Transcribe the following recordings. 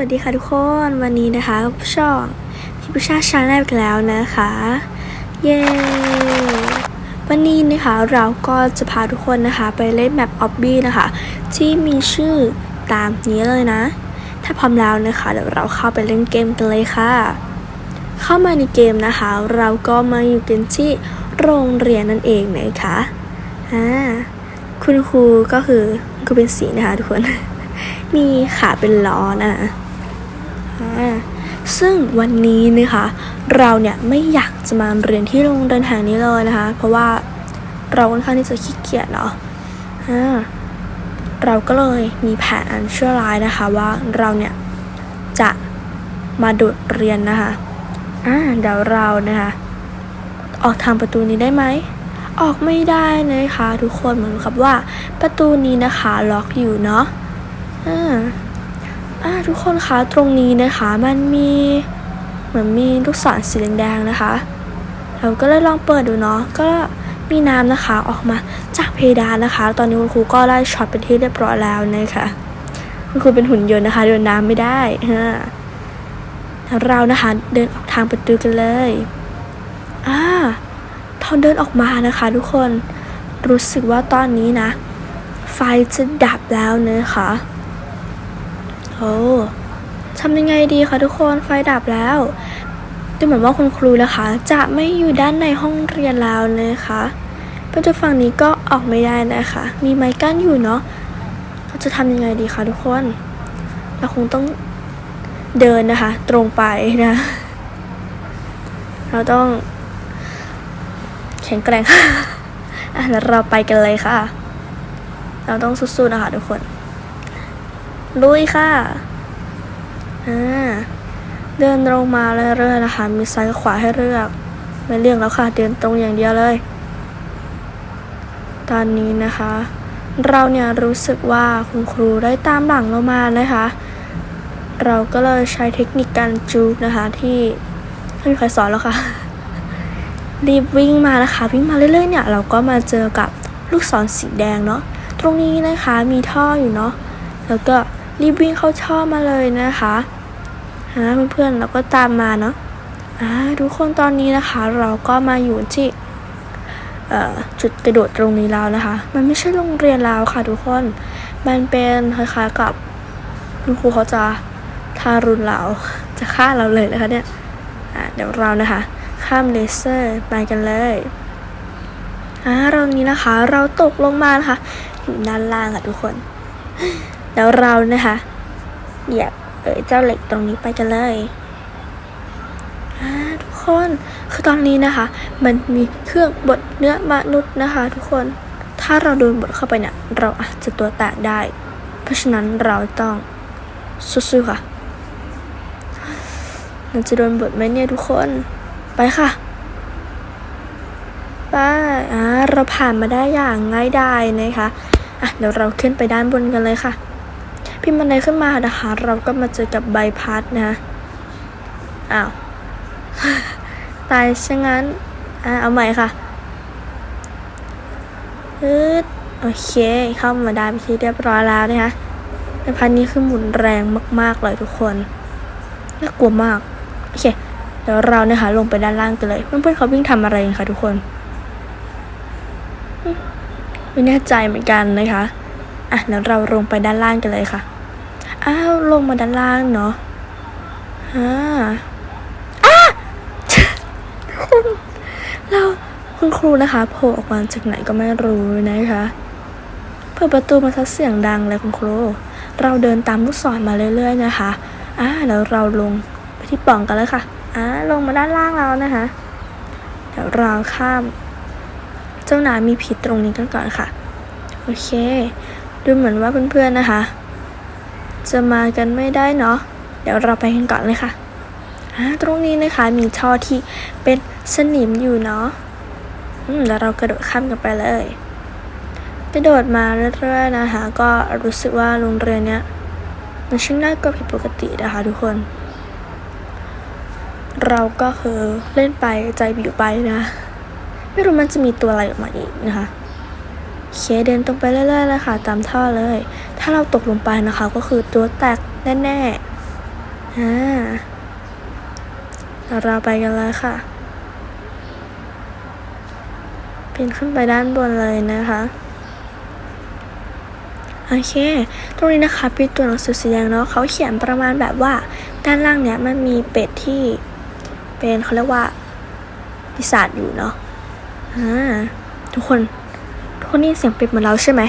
วัสดีค่ะทุกคนวันนี้นะคะกับช่องพิพุชาชาแนลอีกแล้วนะคะ เย้วันนี้นะคะเราก็จะพาทุกคนนะคะ ไปเล่นแมปออบบี้นะคะ ที่มีชื่อตามนี้เลยนะ ถ้าพร้อมแล้วนะคะ เดี๋ยวเราเข้าไปเล่นเกมกันเลยค่ะ เข้ามาในเกมนะคะ เราก็มาอยู่กันที่โรงเรียนนั่นเองนะคะอ่าคุณครูก็คือคุณครูเป็นสีนะคะทุกคนมีขาเป็นล้อนะอ่า ซึ่งวันนี้นะคะเราเนี่ยไม่อยากจะมาเรียนที่โรงเรียนแห่งนี้เลยนะคะ เพราะว่าเราค่อนข้างที่จะขี้เกียจเนาะเราก็เลยมีแผนอันชั่วร้ายนะคะว่าเราเนี่ยจะมาโดดเรียนนะคะอ่าเดี๋ยวเรานะคะ ออกทางประตูนี้ได้ไหม ออกไม่ได้นะคะ ทุกคนเหมือนกับว่าประตูนี้นะคะล็อกอยู่เนาะอ่า ทุกคนคะตรงนี้นะคะมันมีเหมือนมีลูกศรสีแดงๆนะคะ เราก็เลยลองเปิดดูเนาะก็มีน้ำนะคะออกมาจากเพดานนะคะ ตอนนี้คุณครูก็ได้ช็อตเป็นที่เรียบร้อยแล้วนะคะคุณครูเป็นหุ่นยนต์นะคะ เดินน้ำไม่ได้ฮะเรานะคะเดินออกทางประตูกันเลยอ่าตอนเดินออกมานะคะ ทุกคนรู้สึกว่าตอนนี้นะ ไฟจะดับแล้วนะคะ โอ้ทำยังไงดีคะทุกคนไฟดับแล้ว ดูเหมือนว่าคุณครูนะคะ จะไม่อยู่ด้านในห้องเรียนแล้วนะคะประตูฝั่งนี้ก็ออกไม่ได้นะคะ มีไม้กั้นอยู่เนาะเราจะทำยังไงดีคะทุกคน เราคงต้องเดินนะคะ ตรงไปนะ เราต้องแข็งแกร่งอะแล้วเราไปกันเลยค่ะ เราต้องสู้ๆนะคะทุกคน ลุยค่ะอ่าเดินตรงมาเรื่อยๆนะคะมีซ้ายกับขวาให้เลือก ไม่เลือกแล้วค่ะ เดินตรงอย่างเดียวเลย ตอนนี้นะคะ เราเนี่ยรู้สึกว่าคุณครูได้ตามหลังเรามานะคะ เราก็เลยใช้เทคนิคการจูกนะคะที่ไม่มีใครสอนแล้วค่ะ รีบวิ่งมานะคะ วิ่งมาเรื่อยๆเนี่ย เราก็มาเจอกับลูกศรสีแดงเนาะตรงนี้นะคะมีท่ออยู่เนาะแล้วก็ รีบวิ่งเข้าท่อมาเลยนะคะฮะเพื่อนๆเราก็ตามมาเนาะอ่าทุกคนตอนนี้นะคะ เราก็มาอยู่ที่จุดกระโดดตรงนี้แล้วนะคะ มันไม่ใช่โรงเรียนแล้วค่ะทุกคน มันเป็นคล้ายๆกับคุณครูเขาจะทารุณเรา จะฆ่าเราเลยนะคะเนี่ยอ่าเดี๋ยวเรานะคะ ข้ามเลเซอร์ไปกันเลยอ่าเรานี้นะคะ เราตกลงมานะคะ อยู่ด้านล่างค่ะทุกคน แล้วเรานะคะเหยียบเออเจ้าเหล็กตรงนี้ไปกันเลยอ่าทุกคนคือตอนนี้นะคะ มันมีเครื่องบดเนื้อมนุษย์นะคะ ทุกคนถ้าเราโดนบดเข้าไปเนี่ยเราอาจจะตัวแตกได้ เพราะฉะนั้นเราต้องสู้ๆค่ะมันจะโดนบดไหมเนี่ยทุกคนไปค่ะไปอ่าเราผ่านมาได้อย่างง่ายดายนะคะอะเดี๋ยวเราขึ้นไปด้านบนกันเลยค่ะ พิมพ์บันไดขึ้นมานะคะ เราก็มาเจอกับใบพัดนะอ้าว ตายซะงั้น อะเอาใหม่ค่ะฮึดโอเคเข้ามาได้เป็นที่เรียบร้อยแล้วนะคะใบพัดนี้คือหมุนแรงมาก ๆ เลยทุกคนน่ากลัวมากโอเคเดี๋ยวเราเนี่ยค่ะลงไปด้านล่างกันเลย เพื่อนๆเขาวิ่งทำอะไรกันคะทุกคนไม่แน่ใจเหมือนกันนะคะ อะเดี๋ยวเราลงไปด้านล่างกันเลยค่ะ อ้าวลงมาด้านล่างเนาะฮ่าอ้าเราคุณครูนะคะโผล่ออกมาจากไหนก็ไม่รู้นะคะเปิดประตูมาทักเสียงดังเลยคุณครู เราเดินตามลูกศรมาเรื่อย ๆ นะคะอ่าเดี๋ยวเราลงไปที่ป่องกันเลยค่ะอ่าลงมาด้านล่างแล้วนะคะเดี๋ยวเราข้าม เจ้านายมีพิษตรงนี้กันก่อนค่ะ โอเค ดูเหมือนว่าเพื่อนๆนะคะ จะมากันไม่ได้เนาะ เดี๋ยวเราไปกันก่อนเลยค่ะตรงนี้นะคะมีท่อที่เป็นสนิมอยู่เนาะอืมแล้วเรากระโดดข้ามกันไปเลยกระโดดมาเรื่อยๆนะคะ ก็รู้สึกว่าโรงเรียนเนี้ยมันช่างน่ากลัวผิดปกตินะคะทุกคน เราก็คือเล่นไปใจบิวไปนะ ไม่รู้มันจะมีตัวอะไรออกมาอีกนะคะ เคเดินตรงไปเรื่อยๆเลยค่ะ ตามท่อเลย ถ้าเราตกลงไปนะคะ ก็คือตัวแตกแน่ๆอ่าเราไปกันเลยค่ะปีนขึ้นไปด้านบนเลยนะคะโอเค ตรงนี้นะคะเป็นตัวหนังสือสีแดงเนาะเขาเขียนประมาณแบบว่า ด้านล่างเนี้ยมันมีเป็ดที่เป็นเขาเรียกว่าปีศาจอยู่เนาะอ่าทุกคน คนนี่เสียงเป็ดเหมือนเราใช่ไหม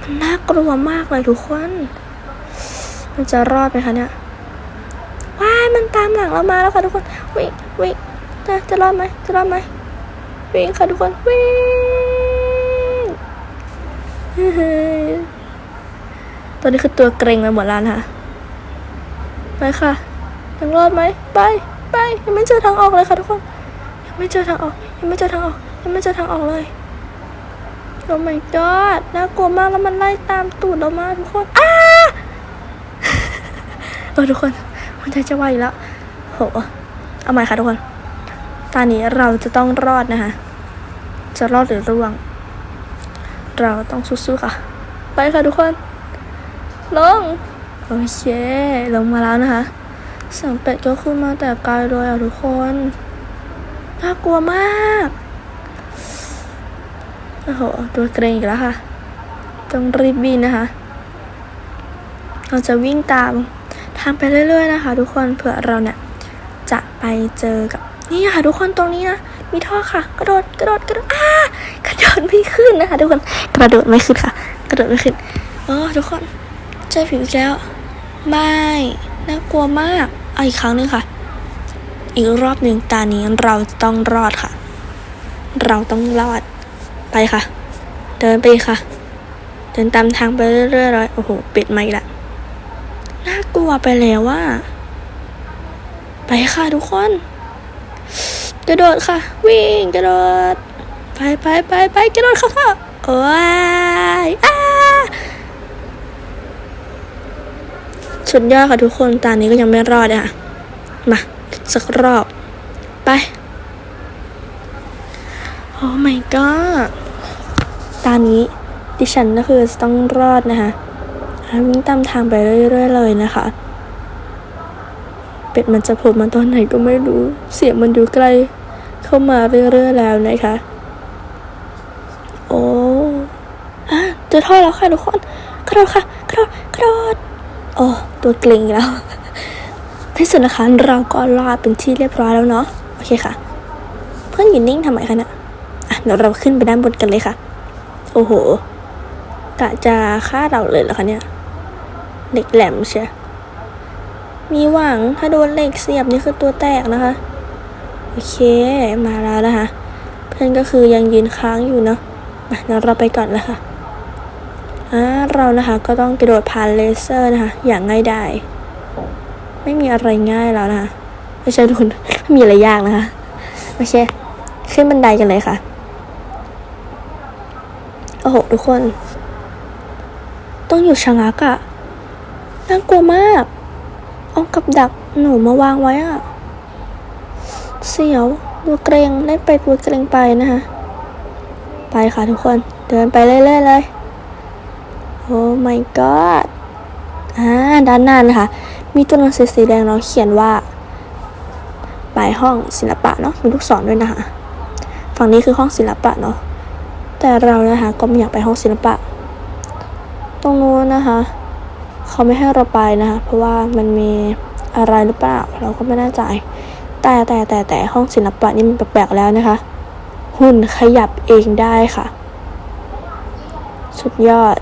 มันน่ากลัวมากเลยทุกคน มันจะรอดไหมคะเนี่ย ว้ายมันตามหลังเรามาแล้วค่ะทุกคน วิ่งวิ่งจะจะรอดไหมจะรอดไหมวิ่งค่ะทุกคน วิ่งตัวนี้คือตัวเกรงไปหมดแล้วนะไปค่ะยังรอดไหมไปไปยังไม่เจอทางออกเลยค่ะทุกคน ยังไม่เจอทางออก ยังไม่เจอทางออกยังไม่เจอทางออกเลย โอ้ my god น่ากลัวมากแล้วมันไล่ตามตูดเรามาทุกคนอ้าเออทุกคนมันใจจะวายแล้วโหเอาใหม่ค่ะทุกคนตอนนี้เราจะต้องรอดนะคะ จะรอดหรือร่วง เราต้องสู้ๆค่ะ ไปค่ะทุกคน ลง โอเค ลงมาแล้วนะคะสียงเป็ดก็ขึ้นมาแต่ไกลเลยอะทุกคน น่ากลัวมาก โอ้โห ตัวเกรงอีกแล้วค่ะ ต้องรีบบินนะคะ เราจะวิ่งตามทางไปเรื่อย ๆ นะคะ ทุกคน เผื่อเราเนี่ยจะไปเจอกับนี่ค่ะทุกคนตรงนี้นะ มีท่อค่ะ กระโดด กระโดด กระโดด อ้ากระโดดไม่ขึ้นนะคะทุกคน กระโดดไม่ขึ้นค่ะ กระโดดไม่ขึ้นโอ้ทุกคนเจอผีอีกแล้วไม่น่ากลัวมากเอาอีกครั้งหนึงค่ะ อีกรอบหนึ่งตานี้เราจะต้องรอดค่ะ เราต้องรอด ไปค่ะ เดินไปค่ะ เดินตามทางไปเรื่อยๆเลยโอ้โห ปิดไมาอีกแล้วน่ากลัวไปแล้วว่า ไปค่ะทุกคน กระโดดค่ะ วิ่งกระโดด ไปไปไปไปกระโดดค่ะพ่อโอ้ยอ้าสุดยอดค่ะทุกคนตอนนี้ก็ยังไม่รอดเลยค่ะ มาสักรอบ ไป โอ้ my god ตอนนี้ดิฉันก็คือจะต้องรอดนะคะวิ่งตามทางไปเรื่อยๆเลยนะคะ เป็ดมันจะโผล่มาตอนไหนก็ไม่รู้ เสียงมันอยู่ใกล้เข้ามาเรื่อยๆแล้วนะคะ โอ้อะเจอท่อแล้วค่ะทุกคนกระโดดค่ะกระโดดกระโดดโอ้ตัวเกรงแล้วที่สุดนะคะเราก็รอดเป็นที่เรียบร้อยแล้วเนาะโอเคค่ะ เพื่อนอยู่นิ่งทำไมคะเนี่ยอะเดี๋ยวเราขึ้นไปด้านบนกันเลยค่ะ โอ้โหกะจะฆ่าเราเลยเหรอคะเนี่ยเหล็กแหลมเชียมีหวังถ้าโดนเหล็กเสียบนี่คือตัวแตกนะคะ โอเคมาแล้วนะคะ เพื่อนก็คือยังยืนค้างอยู่เนาะมาเดี๋ยวเราไปก่อนเลยค่ะอ่าเรานะคะก็ต้องกระโดดผ่านเลเซอร์นะคะ อย่างง่ายดายไม่มีอะไรง่ายแล้วนะคะไม่ใช่ทุนไม่มีอะไรยากนะคะโอเคขึ้นบันไดกันเลยค่ะ โอ้โหทุกคน ต้องอยู่ชะงักอะน่ากลัวมาก เอากับดักหนูมาวางไว้อะเสียวตัวเกรงเล่นไปตัวเกรงไปนะคะไปค่ะทุกคน เดินไปเรื่อยๆเลย โอ้ my god อ่าด้านหน้านะคะ มีตัวหนังสือสีแดงเราเขียนว่าไปห้องศิลปะเนาะมีลูกศรด้วยนะคะ ฝั่งนี้คือห้องศิลปะเนาะ แต่เรานะคะก็ไม่อยากไปห้องศิลปะ ตรงนู้นนะคะ เขาไม่ให้เราไปนะคะ เพราะว่ามันมีอะไรหรือเปล่าเราก็ไม่แน่ใจ แต่แต่แต่แต่ห้องศิลปะนี่มันแปลกๆแล้วนะคะ หุ่นขยับเองได้ค่ะ สุดยอด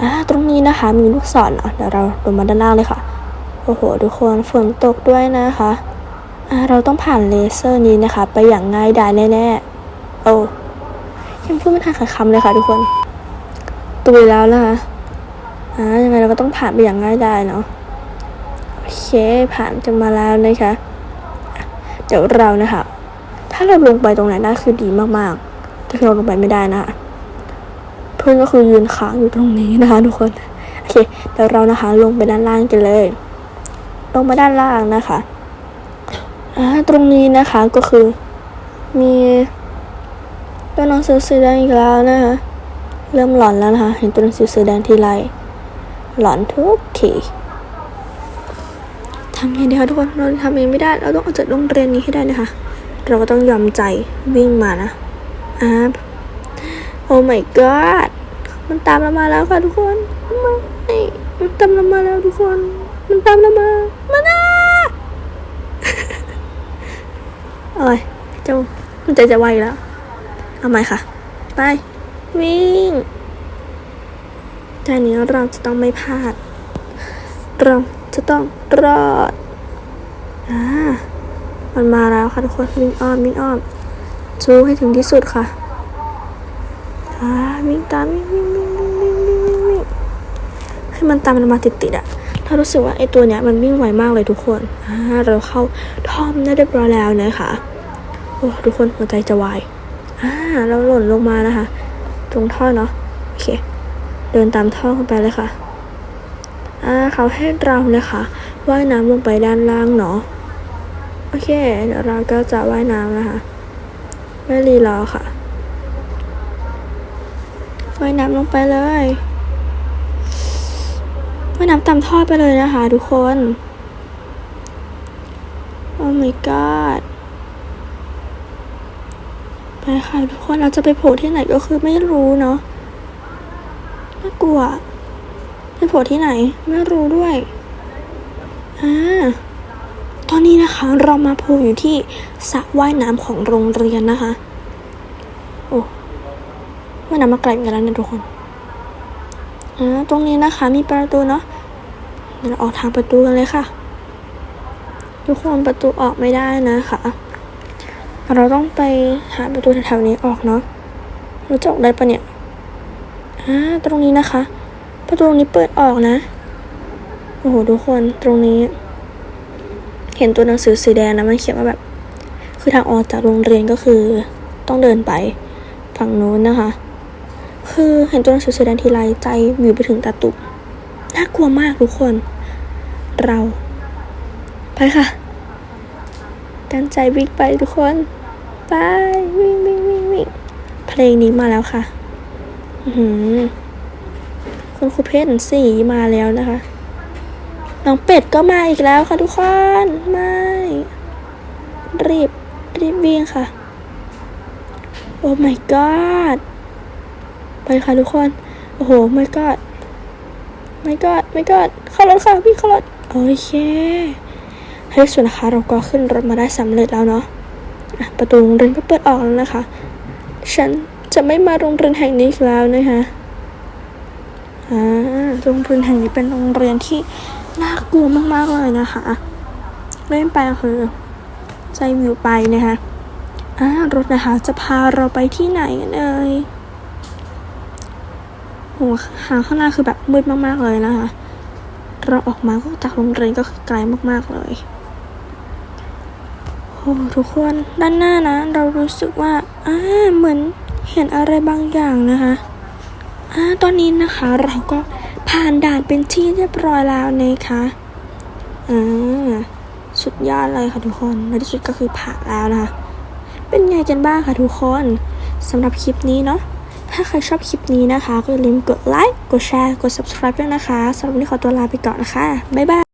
อ่าตรงนี้นะคะมีลูกศรเนาะเดี๋ยวเราลงมาด้านล่างเลยค่ะ โอ้โห ทุกคนฝนตกด้วยนะคะอ่าเราต้องผ่านเลเซอร์นี้นะคะ ไปอย่างง่ายดายแน่ๆโอ้ ยังพูดไม่ทันขาดคำเลยค่ะทุกคนตุยแล้วนะคะอ่ายังไงเราก็ต้องผ่านไปอย่างง่ายดายเนาะโอเคผ่านกันมาแล้วนะคะเดี๋ยวเรานะคะถ้าเราลงไปตรงไหนได้คือดีมากๆ แต่เราลงไปไม่ได้นะคะเพื่อนก็คือยืนค้างอยู่ตรงนี้นะคะทุกคนโอเคเดี๋ยวเรานะคะลงไปด้านล่างกันเลย ลงมาด้านล่างนะคะอ่าตรงนี้นะคะก็คือมี ตัวหนังสือสีแดงอีกแล้วนะคะเริ่มหลอนแล้วนะคะ เห็นตัวหนังสือสีแดงทีไรหลอนทุกทีทำไงดีคะทุกคนเราทำเองไม่ได้ เราต้องออกจากโรงเรียนนี้ให้ได้นะคะ เราก็ต้องยอมใจวิ่งมานะอ่าโอ้ my god มันตามเรามาแล้วค่ะทุกคนไม่มันตามเรามาแล้วทุกคน มันตามเรามามานะโอ้ยเจ้ามันใจจะไวแล้ว เอาใหม่ค่ะ ไป วิ่งแต่นี้เราจะต้องไม่พลาด เราจะต้องรอด อ่า มันมาแล้วค่ะทุกคน วิ่งอ้อม วิ่งอ้อมจูให้ถึงที่สุดค่ะ อ่า วิ่งตาม วิ่งวิ่งวิ่งวิ่งวิ่งวิ่งวิ่งวิ่งให้มันตามมันมาติดติดอะถ้ารู้สึกว่าไอตัวเนี้ยมันวิ่งไวมากเลยทุกคน อ่า เราเข้าท่อมได้เรียบร้อยแล้วนะคะ โอ้ ทุกคนหัวใจจะวาย อ่าเราหล่นลงมานะคะ ตรงท่อเนาะโอเค เดินตามท่อขึ้นไปเลยค่ะอ่าเขาให้เรานะคะว่ายน้ำลงไปด้านล่างเนาะโอเคเดี๋ยวเราก็จะว่ายน้ำนะคะไม่รีรอค่ะว่ายน้ำลงไปเลยว่ายน้ำตามท่อไปเลยนะคะ ทุกคน โอ้ my god ไปค่ะทุกคนเราจะไปโผล่ที่ไหนก็คือไม่รู้เนาะน่ากลัวไปโผล่ที่ไหน ไม่รู้ด้วยอ่าตอนนี้นะคะ เรามาโผล่อยู่ที่สระว่ายน้ำของโรงเรียนนะคะ โอ้ว่ายน้ำมาไกลเหมือนกันแล้วเนี่ยทุกคนอ่าตรงนี้นะคะ มีประตูเนาะเดี๋ยวเราออกทางประตูกันเลยค่ะ ทุกคนประตูออกไม่ได้นะคะ เราต้องไปหาประตูแถวๆนี้ออกเนาะรู้จักได้ปะเนี่ยอ่าตรงนี้นะคะ ประตูตรงนี้เปิดออกนะ โอ้โหทุกคนตรงนี้ เห็นตัวหนังสือสีแดงนะมันเขียนว่าแบบ คือทางออกจากโรงเรียนก็คือต้องเดินไปฝั่งโน้นนะคะ คือเห็นตัวหนังสือสีแดงทีไรใจวิวไปถึงตาตุกน่ากลัวมากทุกคน เรา ไปค่ะ ตั้งใจวิ่งไปทุกคน ไปวิ่งวิ่งวิ่งวิ่งเพลงนี้มาแล้วค่ะหือคุณครูเพชรสีมาแล้วนะคะ น้องเป็ดก็มาอีกแล้วค่ะทุกคนไม่รีบรีบวิ่งค่ะ โอ้ my god ไปค่ะทุกคน โอ้โห my god my god my god เข้ารถค่ะพี่เข้ารถ โอเคในที่สุดนะคะเราก็ขึ้นรถมาได้สำเร็จแล้วเนาะ ประตูโรงเรียนก็เปิดออกแล้วนะคะ ฉันจะไม่มาโรงเรียนแห่งนี้อีกแล้วนะคะอ่าโรงเรียนแห่งนี้เป็นโรงเรียนที่น่ากลัวมากๆเลยนะคะ เล่นไปคือใจวิวไปนะคะอ่ารถนะคะจะพาเราไปที่ไหนกันเอ่ยโหหางข้างหน้าคือแบบมืดมากๆเลยนะคะ เราออกมาก็จากโรงเรียนก็คือไกลมากๆเลย อ้ทุกคนด้านหน้านะ เรารู้สึกว่าอ่าเหมือนเห็นอะไรบางอย่างนะคะอ่าตอนนี้นะคะเราก็ผ่านด่านเป็นที่เรียบร้อยแล้วนะคะอ่าสุดยอดเลยค่ะทุกคนในที่สุดก็คือผ่านแล้วนะคะเป็นไงกันบ้างคะทุกคนสำหรับคลิปนี้เนาะถ้าใครชอบคลิปนี้นะคะ ก็อย่าลืมกดไลค์กดแชร์กด subscribe ด้วยนะคะสำหรับวันนี้ขอตัวลาไปก่อนนะคะบ๊ายบาย